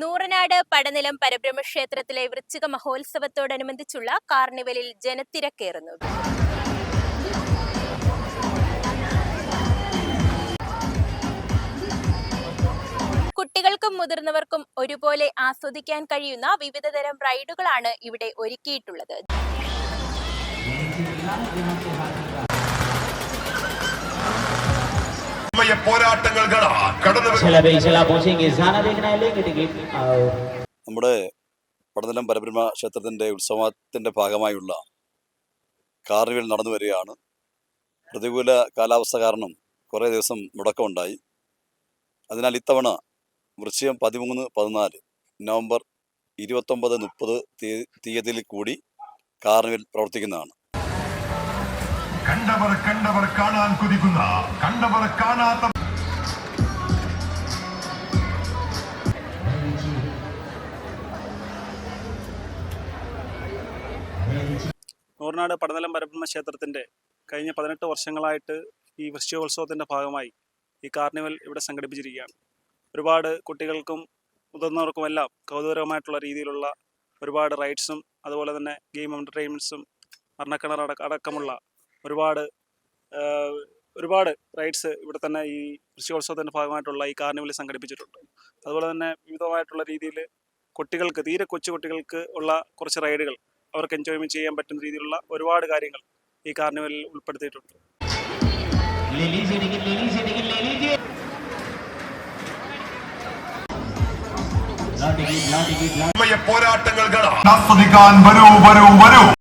നൂറനാട് പടനിലം പരബ്രഹ്മക്ഷേത്രത്തിലെ വൃശ്ചിക മഹോത്സവത്തോടനുബന്ധിച്ചുള്ള കാർണിവലിൽ ജനത്തിരക്കേറുന്നു. കുട്ടികൾക്കും മുതിർന്നവർക്കും ഒരുപോലെ ആസ്വദിക്കാൻ കഴിയുന്ന വിവിധതരം റൈഡുകളാണ് ഇവിടെ ഒരുക്കിയിട്ടുള്ളത്. വലിയ പോരാട്ടങ്ങൾ നമ്മുടെ പടനിലം പരബ്രഹ്മ ക്ഷേത്രത്തിന്റെ ഉത്സവത്തിന്റെ ഭാഗമായുള്ള കാർണിവൽ നടന്നു വരികയാണ്. പ്രതികൂല കാലാവസ്ഥ കാരണം കുറേ ദിവസം മുടക്കമുണ്ടായി. അതിനാൽ ഇത്തവണ വൃശ്ചികം പതിമൂന്ന് പതിനാല് നവംബർ ഇരുപത്തൊമ്പത് മുപ്പത് തീയതിയിൽ കൂടി കാർണിവൽ പ്രവർത്തിക്കുന്നതാണ്. കണ്ടവർ കണ്ടവർ കാണാൻ കുതിക്കുന്ന കണ്ടവർ കാണാത്ത നൂറിനാട് പടനിലം പരബ്രഹ്മ ക്ഷേത്രത്തിന്റെ കഴിഞ്ഞ പതിനെട്ട് വർഷങ്ങളായിട്ട് ഈ വൃശ്ചികോത്സവത്തിന്റെ ഭാഗമായി ഈ കാർണിവൽ ഇവിടെ സംഘടിപ്പിച്ചിരിക്കുകയാണ്. ഒരുപാട് കുട്ടികൾക്കും മുതിർന്നവർക്കുമെല്ലാം കൗതുകരമായിട്ടുള്ള രീതിയിലുള്ള ഒരുപാട് റൈഡ്സും അതുപോലെ തന്നെ ഗെയിം എന്റർടൈൻമെന്റ്സും മരണക്കിണർ അടക്കമുള്ള ഒരുപാട് ഒരുപാട് റൈഡ്സ് ഇവിടെ തന്നെ ഈ കൃഷിയോത്സവത്തിന്റെ ഭാഗമായിട്ടുള്ള ഈ കാർണിവലിൽ സംഘടിപ്പിച്ചിട്ടുണ്ട്. അതുപോലെ തന്നെ വിവിധമായിട്ടുള്ള രീതിയിൽ കുട്ടികൾക്ക് തീരെ കൊച്ചു കുട്ടികൾക്ക് ഉള്ള കുറച്ച് റൈഡുകൾ അവർക്ക് എൻജോയ്മെന്റ് ചെയ്യാൻ പറ്റുന്ന രീതിയിലുള്ള ഒരുപാട് കാര്യങ്ങൾ ഈ കാർണിവലിൽ ഉൾപ്പെടുത്തിയിട്ടുണ്ട്. പോരാട്ടങ്ങൾ ആസ്വദിക്കാൻ വരൂ വരൂ വരൂ.